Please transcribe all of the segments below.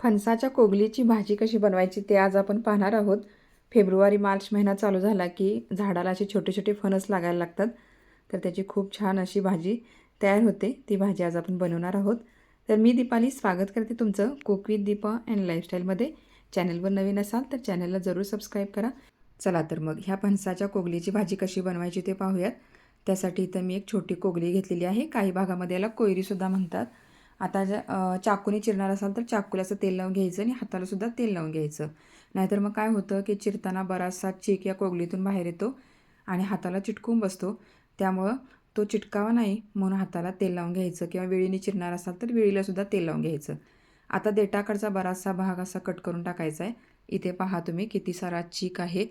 फणसाच्या कोगलीची भाजी कशी बनवायची ते आज आपण पाहणार आहोत. फेब्रुवारी मार्च महिना चालू झाला की झाडाला असे छोटे छोटे फणस लागायला लागतात. तर त्याची खूप छान अशी भाजी तयार होते. ती भाजी आज आपण बनवणार आहोत. तर मी दीपाली स्वागत करते तुमचं कुक विथ दीपा अँड लाईफस्टाईलमध्ये चॅनलवर नवीन असाल तर चॅनलला जरूर सबस्क्राईब करा. चला तर मग ह्या फणसाच्या कोगलीची भाजी कशी बनवायची ते पाहूयात. त्यासाठी इथं मी एक छोटी कोगली घेतलेली आहे. काही भागामध्ये याला कोयरीसुद्धा म्हणतात. आता जर चाकूने चिरणार असाल तर चाकूला असं तेल लावून घ्यायचं आणि हातालासुद्धा तेल लावून घ्यायचं. नाहीतर मग काय होतं की चिरताना बराचसा चीक या कोगलीतून बाहेर येतो आणि हाताला चिटकून बसतो. त्यामुळं तो चिटकावा नाही म्हणून हाताला तेल लावून घ्यायचं किंवा वेळीने चिरणार असाल तर वेळीलासुद्धा तेल लावून घ्यायचं. आता देटाकडचा बराचसा भाग असा कट करून टाकायचा आहे. इथे पहा तुम्ही किती सारा चीक आहे.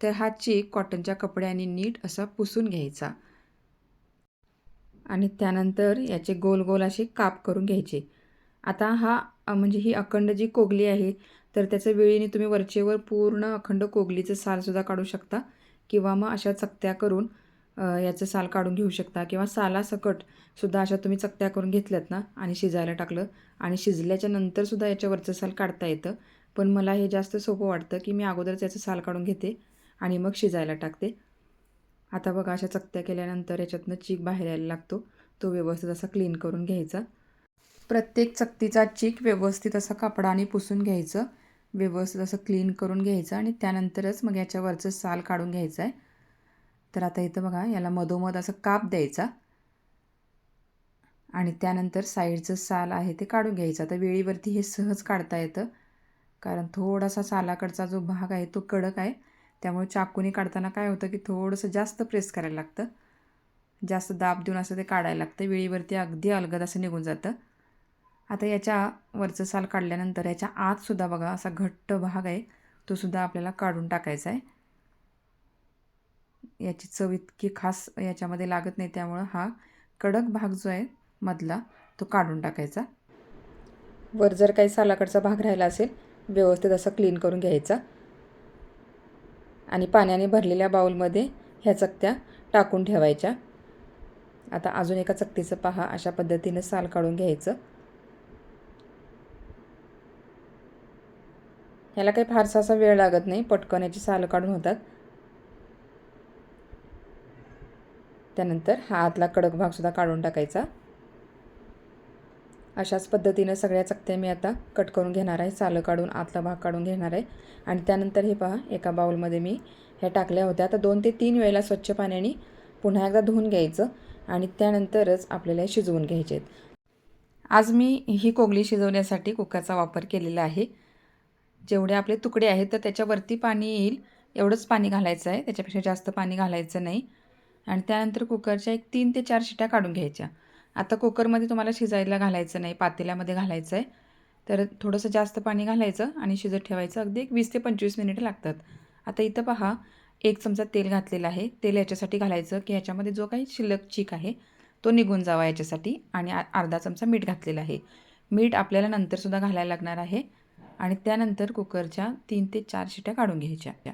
तर हा चीक कॉटनच्या कपड्याने नीट असा पुसून घ्यायचा. आणि त्यानंतर याचे गोल गोल असे काप करून घ्यायचे. आता हा म्हणजे ही अखंड जी कोगली आहे तर त्याचं वेळीने तुम्ही वरचेवर पूर्ण अखंड कोगलीचं सालसुद्धा काढू शकता किंवा मग अशा चकत्या करून याचं साल काढून घेऊ शकता किंवा सालासकट सुद्धा अशा तुम्ही चकत्या करून घेतल्यात ना आणि शिजायला टाकलं आणि शिजल्याच्या नंतरसुद्धा याच्यावरचं साल काढता येतं. पण मला हे जास्त सोपं वाटतं की मी अगोदरच याचं साल काढून घेते आणि मग शिजायला टाकते. आता बघा अशा चकत्या केल्यानंतर याच्यातनं चीक बाहेर यायला लागतो. तो व्यवस्थित असा क्लीन करून घ्यायचा. प्रत्येक चकतीचा चीक व्यवस्थित असा कापडाने पुसून घ्यायचं. व्यवस्थित असं क्लीन करून घ्यायचं आणि त्यानंतरच मग याच्यावरचं साल काढून घ्यायचं आहे तर आता इथं बघा याला मधोमध असं काप द्यायचा. आणि त्यानंतर साईडचं साल आहे ते काढून घ्यायचं. आता वेळीवरती हे सहज काढता येतं. कारण थोडासा सालाकडचा जो भाग आहे तो कडक आहे. त्यामुळे चाकूने काढताना काय होतं की थोडंसं जास्त प्रेस करायला लागतं. जास्त दाब देऊन असं ते काढायला लागतं. वेळीवरती अगदी अलगद असं निघून जातं. आता याच्या वरचं साल काढल्यानंतर याच्या आतसुद्धा बघा असा घट्ट भाग आहे. तो सुद्धा आपल्याला काढून टाकायचा आहे. याची चव इतकी खास याच्यामध्ये लागत नाही. त्यामुळं हा कडक भाग जो आहे मधला तो काढून टाकायचा. वर जर काही सालाकडचा भाग राहिला असेल व्यवस्थित असं क्लीन करून घ्यायचा. आणि पाण्याने भरलेल्या बाऊलमध्ये ह्या चकत्या टाकून ठेवायच्या. आता अजून एका चकतीचं पहा अशा पद्धतीनं साल काढून घ्यायचं. ह्याला काही फारसा असा वेळ लागत नाही पटकन याची साल काढून होतात. त्यानंतर हा आतला कडक भागसुद्धा काढून टाकायचा. अशाच पद्धतीनं सगळ्या चकत्या मी आता कट करून घेणार आहे. सालं काढून आतला भाग काढून घेणार आहे. आणि त्यानंतर हे पहा एका बाउलमध्ये मी ह्या टाकल्या होत्या. आता दोन ते तीन वेळेला स्वच्छ पाण्याने पुन्हा एकदा धुवून घ्यायचं आणि त्यानंतरच आपल्याला शिजवून घ्यायचे आहेत. आज मी ही कोगली शिजवण्यासाठी कुकरचा वापर केलेला आहे. जेवढे आपले तुकडे आहेत तर त्याच्यावरती पाणी येईल. एवढंच पाणी घालायचं आहे. त्याच्यापेक्षा जास्त पाणी घालायचं नाही. आणि त्यानंतर कुकरच्या एक तीन ते चार शिट्या काढून घ्यायच्या. आता कुकरमध्ये तुम्हाला शिजायला घालायचं नाही पातेल्यामध्ये घालायचं आहे तर थोडंसं जास्त पाणी घालायचं आणि शिजत ठेवायचं. अगदी एक वीस ते पंचवीस मिनिटं लागतात. आता इथं पहा एक चमचा तेल घातलेलं आहे. तेल याच्यासाठी घालायचं की याच्यामध्ये जो काही शिल्लक चीक आहे तो निघून जावा याच्यासाठी. आणि आ- अर्धा चमचा मीठ घातलेलं आहे. मीठ आपल्याला नंतरसुद्धा घालायला लागणार आहे. आणि त्यानंतर कुकरच्या तीन ते चार शिट्या काढून घ्यायच्या.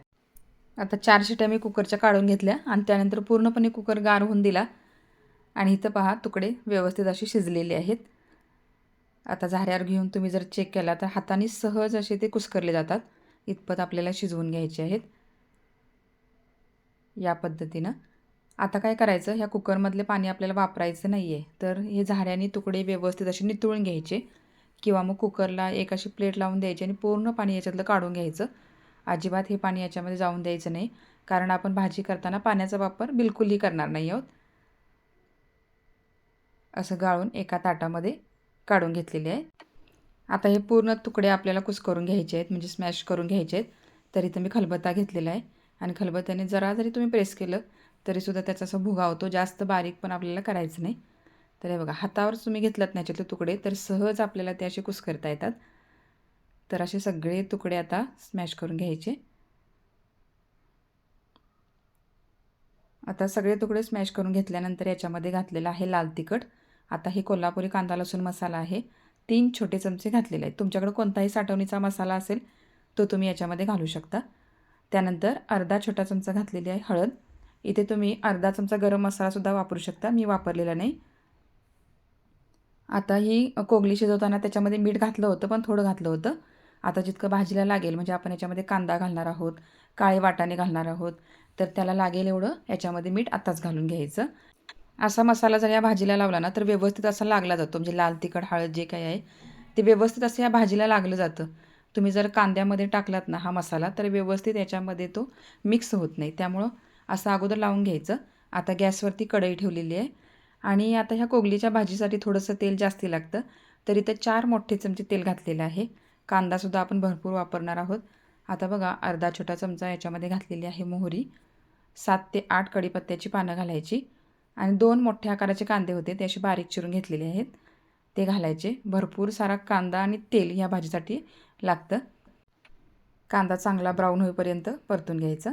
आता चार शिट्या मी कुकरच्या काढून घेतल्या आणि त्यानंतर पूर्णपणे कुकर गार होऊन दिला. आणि इथं पहा तुकडे व्यवस्थित असे शिजलेले आहेत. आता झाऱ्यावर घेऊन तुम्ही जर चेक केला तर हाताने सहज असे ते कुस्करले जातात. इतपत आपल्याला शिजवून घ्यायचे आहेत. या पद्धतीनं. आता काय करायचं? ह्या कुकरमधले पाणी आपल्याला वापरायचं नाही आहे तर हे झाऱ्याने तुकडे व्यवस्थित असे नितळून घ्यायचे. किंवा मग कुकरला एक अशी प्लेट लावून द्यायची आणि पूर्ण पाणी याच्यातलं काढून घ्यायचं. अजिबात हे पाणी याच्यामध्ये जाऊन द्यायचं नाही. कारण आपण भाजी करताना पाण्याचा वापर बिलकुलही करणार नाही आहोत. असं गाळून एका ताटामध्ये काढून घेतलेले आहे. आता हे पूर्ण तुकडे आपल्याला कुस्करून घ्यायचे आहेत म्हणजे स्मॅश करून घ्यायचे आहेत. तर इथं मी खलबत्ता घेतलेला आहे. आणि खलबत्त्याने जरा जरी तुम्ही प्रेस केलं तरीसुद्धा त्याचा असा भुगा होतो. जास्त बारीक पण आपल्याला करायचं नाही. तर हे बघा हातावर तुम्ही घेतलात ना तुकडे तर सहज आपल्याला ते असे कुस्करता येतात. तर असे सगळे तुकडे आता स्मॅश करून घ्यायचे. आता सगळे तुकडे स्मॅश करून घेतल्यानंतर याच्यामध्ये घातलेलं आहे लाल तिखट. आता हे कोल्हापुरी कांदा लसूण मसाला आहे. तीन छोटे चमचे घातलेले आहेत. तुमच्याकडे कोणताही साठवणीचा मसाला असेल तो तुम्ही याच्यामध्ये घालू शकता. त्यानंतर अर्धा छोटा चमचा घातलेली आहे हळद. इथे तुम्ही अर्धा चमचा गरम मसालासुद्धा वापरू शकता. मी वापरलेला नाही. आता ही कोगली शिजवताना त्याच्यामध्ये मीठ घातलं होतं पण थोडं घातलं होतं. आता जितकं भाजीला लागेल म्हणजे आपण याच्यामध्ये कांदा घालणार आहोत काळे वाटाणे घालणार आहोत तर त्याला लागेल एवढं. याच्यामध्ये मीठ आत्ताच घालून घ्यायचं. असा मसाला जर या भाजीला लावला ना तर व्यवस्थित असा लागला जातो. म्हणजे लाल तिखट हळद जे काही आहे ते व्यवस्थित असं या भाजीला लागलं जातं. तुम्ही जर कांद्यामध्ये टाकलात ना हा मसाला तर व्यवस्थित याच्यामध्ये तो मिक्स होत नाही. त्यामुळं असं अगोदर लावून घ्यायचं. आता गॅसवरती कढई ठेवलेली आहे. आणि आता ह्या कोगलीच्या भाजीसाठी थोडंसं तेल जास्ती लागतं. तर इथं चार मोठे चमचे तेल घातलेलं आहे. कांदासुद्धा आपण भरपूर वापरणार आहोत. आता बघा अर्धा छोटा चमचा याच्यामध्ये घातलेली आहे मोहरी. सात ते आठ कढीपत्त्याची पानं घालायची. आणि दोन मोठ्या आकाराचे कांदे होते ते असे बारीक चिरून घेतलेले आहेत. ते घालायचे. भरपूर सारा कांदा आणि तेल ह्या भाजीसाठी लागतं. कांदा चांगला ब्राऊन होईपर्यंत परतून घ्यायचा.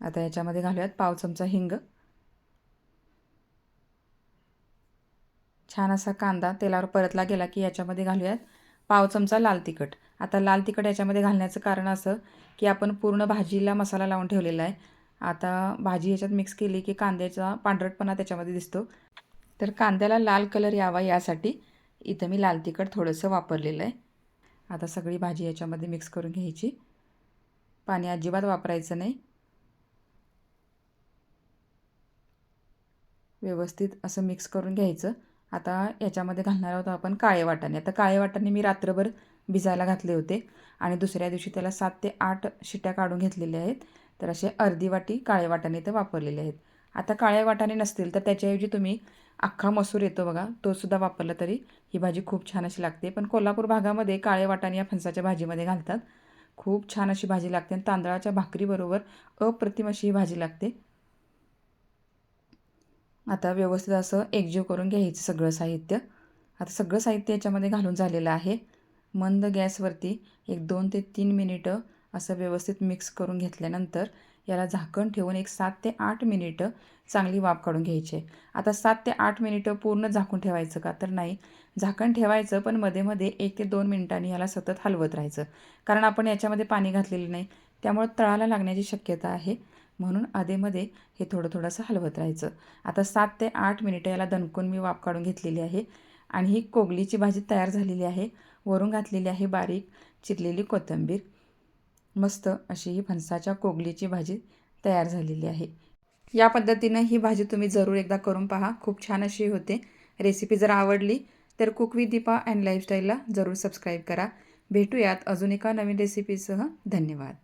आता याच्यामध्ये घालूयात पाव चमचा हिंग. छान असा कांदा तेलावर परतला गेला की याच्यामध्ये घालूयात पाव चमचा लाल तिखट. आता लाल तिखट याच्यामध्ये घालण्याचं कारण असं की आपण पूर्ण भाजीला मसाला लावून ठेवलेला आहे. आता भाजी ह्याच्यात मिक्स केली की कांद्याचा पांढरटपणा त्याच्यामध्ये दिसतो. तर कांद्याला लाल कलर यावा यासाठी इथं मी लाल तिखट थोडंसं वापरलेलं आहे. आता सगळी भाजी याच्यामध्ये मिक्स करून घ्यायची. पाणी अजिबात वापरायचं नाही. व्यवस्थित असं मिक्स करून घ्यायचं. आता याच्यामध्ये घालणार आहोत आपण काळे वाटाणे. आता काळे वाटाणे मी रात्रभर भिजायला घातले होते आणि दुसऱ्या दिवशी त्याला सात ते आठ शिट्या काढून घेतलेल्या आहेत. तर असे अर्धी वाटी काळे वाटाणे इथं वापरलेले आहेत. आता काळे वाटाणे नसतील तर त्याच्याऐवजी तुम्ही अख्खा मसूर येतो बघा तोसुद्धा वापरला तरी ही भाजी खूप छान अशी लागते. पण कोल्हापूर भागामध्ये काळे वाटाणे या फणसाच्या भाजीमध्ये घालतात. खूप छान अशी भाजी लागते आणि तांदळाच्या भाकरीबरोबर अप्रतिम अशी ही भाजी लागते. आता व्यवस्थित असं एकजीव करून घ्यायचं सगळं साहित्य. आता सगळं साहित्य याच्यामध्ये घालून झालेलं आहे. मंद गॅसवरती एक दोन ते तीन मिनिटं असं व्यवस्थित मिक्स करून घेतल्यानंतर याला झाकण ठेवून एक सात ते आठ मिनिटं चांगली वाफ काढून घ्यायची. आता सात ते आठ मिनिटं पूर्ण झाकून ठेवायचं का तर नाही. झाकण ठेवायचं पण मध्ये मध्ये एक ते दोन मिनिटांनी याला सतत हलवत राहायचं. कारण आपण याच्यामध्ये पाणी घातलेलं नाही त्यामुळं तळाला लागण्याची शक्यता आहे. म्हणून आधेमध्ये हे थोडं थोडंसं हलवत राहायचं. आता सात ते आठ मिनिटं याला दणकून मी वाफ काढून घेतलेली आहे आणि ही कोगलीची भाजी तयार झालेली आहे. वरून घातलेली आहे बारीक चिरलेली कोथिंबीर. मस्त अशी ही फणसाच्या कोगलीची भाजी तयार झालेली आहे. या पद्धतीनं ही भाजी तुम्ही जरूर एकदा करून पहा. खूप छान अशी होते. रेसिपी जर आवडली तर कुक विथ दीपा अँड लाईफस्टाईलला जरूर सबस्क्राईब करा. भेटूयात अजून एका नवीन रेसिपीसह धन्यवाद.